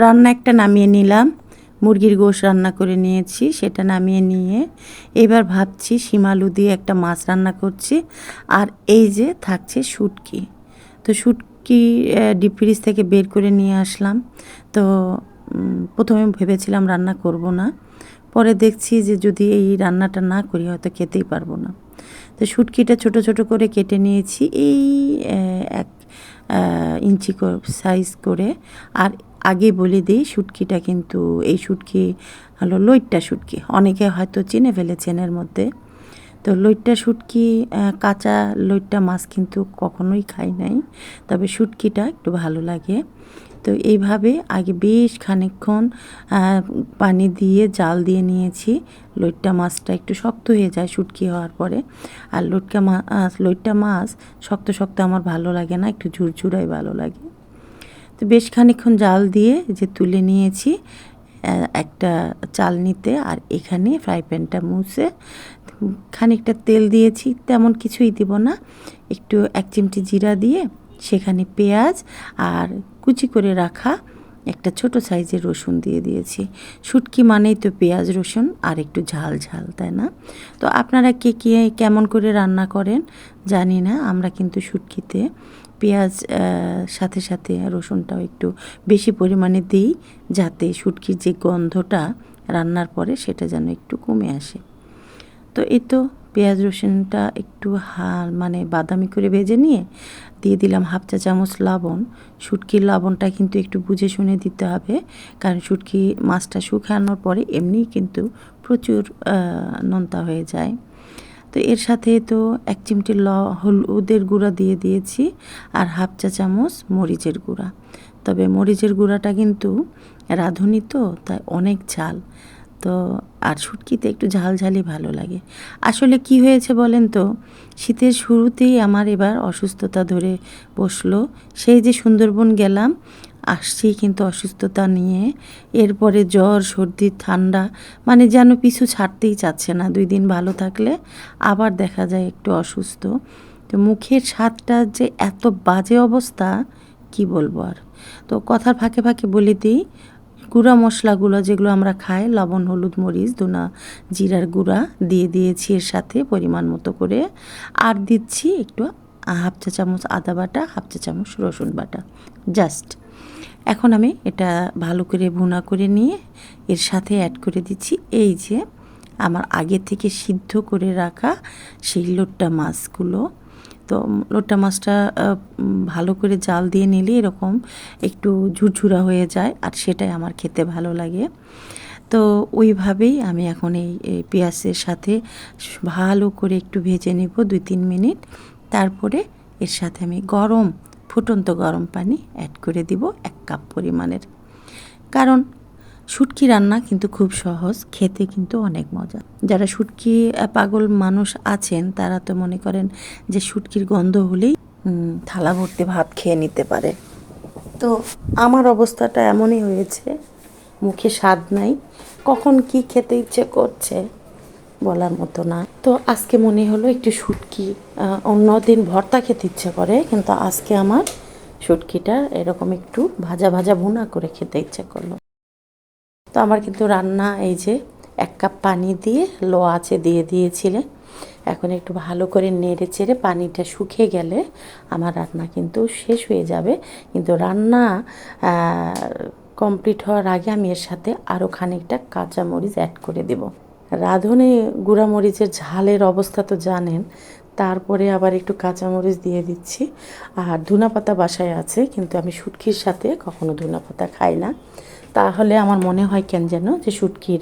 রান্না একটা নামিয়ে নিলাম। মুরগির গোশ রান্না করে নিয়েছি, সেটা নামিয়ে নিয়ে এবার ভাবছি শিমালু দিয়ে একটা মাছ রান্না করছি। আর এই যে থাকছে শুটকি। তো শুটকি ডিপ ফ্রিজ থেকে বের করে নিয়ে আসলাম। তো প্রথমে ভেবেছিলাম রান্না করব না। পরে দেখছি যে যদি এই রান্নাটা না করি হয়তো খেতেই পারব না। তো শুটকিটা ছোট ছোট করে কেটে নিয়েছি। এই এক ইঞ্চি সাইজ করে। আর আগে বলে দিই, শুটকিটা কিন্তু এই শুটকি হলো লইট্টা শুটকি। অনেকে হয়তো চিনে ফেলেছেন এর মধ্যে। তো লইট্টা শুটকি কাঁচা লইট্টা মাছ কিন্তু কখনোই খাই নাই। তবে শুটকিটা একটু ভালো লাগে। তো এইভাবে আগে বেশ খানিকক্ষণ পানি দিয়ে জাল দিয়ে নিয়েছি। লইট্টা মাছটা একটু শক্ত হয়ে যায় শুটকি হওয়ার পরে। আর লটকা মাছ লইট্টা মাছ শক্ত শক্ত আমার ভালো লাগে না, একটু ঝুরঝুরাই ভালো লাগে। তো বেশ খানিক্ষণ জাল দিয়ে যে তুলে নিয়েছি একটা চাল নিতে আর এখানে ফ্রাই প্যানটা মুছে খানিকটা তেল দিয়েছি, তেমন কিছুই দিব না। একটু এক চিমটি জিরা দিয়ে, সেখানে পেঁয়াজ আর কুচি করে রাখা একটা ছোট সাইজের রসুন দিয়ে দিয়েছি। শুটকি মানেই তো পেঁয়াজ রসুন আর একটু ঝাল ঝাল, তাই না? তো আপনারা কে কে কেমন করে রান্না করেন জানি না, আমরা কিন্তু শুটকিতে পেঁয়াজ সাথে সাথে রসুনটাও একটু বেশি পরিমাণে দিই যাতে শুটকির যে গন্ধটা রান্নার পরে সেটা যেন একটু কমে আসে। তো এ তো পেঁয়াজ রসুনটা একটু হাল মানে বাদামি করে ভেজে নিয়ে দিয়ে দিলাম হাফ চা চামচ লবণ। শুটকির লবণটা কিন্তু একটু বুঝে শুনে দিতে হবে, কারণ শুটকি মাছটা শুকানোর পরে এমনিই কিন্তু প্রচুর নোনতা হয়ে যায়। তো এর সাথে তো এক চিমটি ল, হলুদের গুঁড়া দিয়ে দিয়েছি আর হাফ চা চামচ মরিচের গুঁড়া। তবে মরিচের গুঁড়াটা কিন্তু রাঁধুনি তো, তাই অনেক ঝাল। তো আর শুটকিতে একটু ঝাল ঝালই ভালো লাগে। আসলে কি হয়েছে বলেন তো? শীতের শুরুতেই আমার এবার অসুস্থতা ধরে বসল। সেই যে সুন্দরবন গেলাম আসছি কিন্তু অসুস্থতা নিয়ে। এরপরে জ্বর, সর্দি, ঠান্ডা মানে যেন পিছু ছাড়তেই চাচ্ছে না। দুই দিন ভালো থাকলে আবার দেখা যায় একটু অসুস্থ। তো মুখের স্বাদটা যে এত বাজে অবস্থা, কি বলব আর? তো কথার ফাঁকে ফাঁকে বলে দিই গুঁড়া মশলাগুলো যেগুলো আমরা খাই, লবণ, হলুদ, মরিচ ধনা জিরার গুঁড়া দিয়ে দিয়েছি এর সাথে পরিমাণ মতো করে। আর দিচ্ছি একটু হাফ চা চামচ আদা বাটা, হাফ চা চামচ রসুন বাটা। জাস্ট। এখন আমি এটা ভালো করে ভুনা করে নিয়ে এর সাথে অ্যাড করে দিচ্ছি। এই যে আমার আগে থেকে সিদ্ধ করে রাখা সেই লোট্টা মাছগুলো তো লোট্টা মাছটা ভালো করে জাল দিয়ে নিলে এরকম একটু ঝুরঝুরা হয়ে যায় আর সেটাই আমার খেতে ভালো লাগে। তো ওইভাবেই আমি এখন এই পেঁয়াজের সাথে ভালো করে একটু ভেজে নেব দুই তিন মিনিট। তারপরে এর সাথে আমি গরম, ফুটন্ত গরম পানি অ্যাড করে দিব এক কাপ পরিমাণের। কারণ শুটকি রান্না কিন্তু খুব সহজ খেতে কিন্তু অনেক মজা। যারা শুটকি পাগল মানুষ আছেন তারা তো মনে করেন যে শুটকির গন্ধ হলেই থালা ভর্তি ভাত খেয়ে নিতে পারে। তো আমার অবস্থাটা এমনই হয়েছে মুখে স্বাদ নাই কখন কি খেতে ইচ্ছে করছে বলার মতো না। তো আজকে মনে হলো একটু শুটকি আহ, অন্যদিন ভর্তা খেতে ইচ্ছে করে কিন্তু আজকে আমার শুটকিটা এরকম একটু ভাজা ভাজা ভুনা করে খেতে ইচ্ছে করল। তো আমার কিন্তু রান্না এই যে এক কাপ পানি দিয়ে লো আছে দিয়ে দিয়েছিলে। এখন একটু ভালো করে নেড়ে চেড়ে পানিটা শুকিয়ে গেলে আমার রান্না কিন্তু শেষ হয়ে যাবে। কিন্তু রান্না কমপ্লিট হওয়ার আগে আমি এর সাথে আরও খানিকটা কাঁচা মরিচ অ্যাড করে দেব। রাঁধুনি গুঁড়ামরিচের ঝালের অবস্থা তো জানেন, তারপরে আবার একটু কাঁচামরিচ দিয়ে দিচ্ছি। আর ধুনা পাতা বাসায় আছে, কিন্তু আমি শুটকির সাথে কখনো ধুনা পাতা খাই না। তাহলে আমার মনে হয় কেন যেন যে শুটকির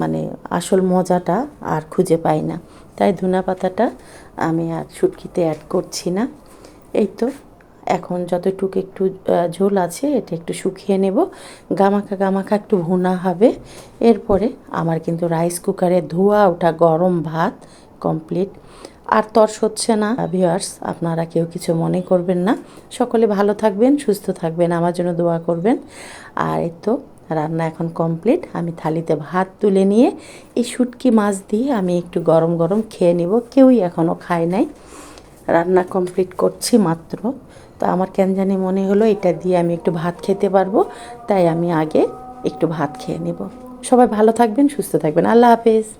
মানে আসল মজাটা আর খুঁজে পাই না। তাই ধুনা পাতাটা আমি আর শুটকিতে অ্যাড করছি না। এই তো, এখন যতটুকু একটু ঝোল আছে এটা একটু শুকিয়ে নেব। গামাখা গামাখা একটু ভুনা হবে। এরপরে আমার কিন্তু রাইস কুকারে ধোয়া ওঠা গরম ভাত কমপ্লিট আর তর্স হচ্ছে না। ভিউয়ার্স আপনারা কেউ কিছু মনে করবেন না। সকলে ভালো থাকবেন, সুস্থ থাকবেন, আমার জন্য দোয়া করবেন। আর এই তো, রান্না এখন কমপ্লিট আমি থালিতে ভাত তুলে নিয়ে এই শুটকি মাছ দিয়ে আমি একটু গরম গরম খেয়ে নেব। কেউই এখনও খায় নাই। রান্না কমপ্লিট করছি মাত্র। তো আমার কেন জানি মনে হলো এটা দিয়ে আমি একটু ভাত খেতে পারব। তাই আমি আগে একটু ভাত খেয়ে নেব। সবাই ভালো থাকবেন, সুস্থ থাকবেন। আল্লাহ হাফেজ।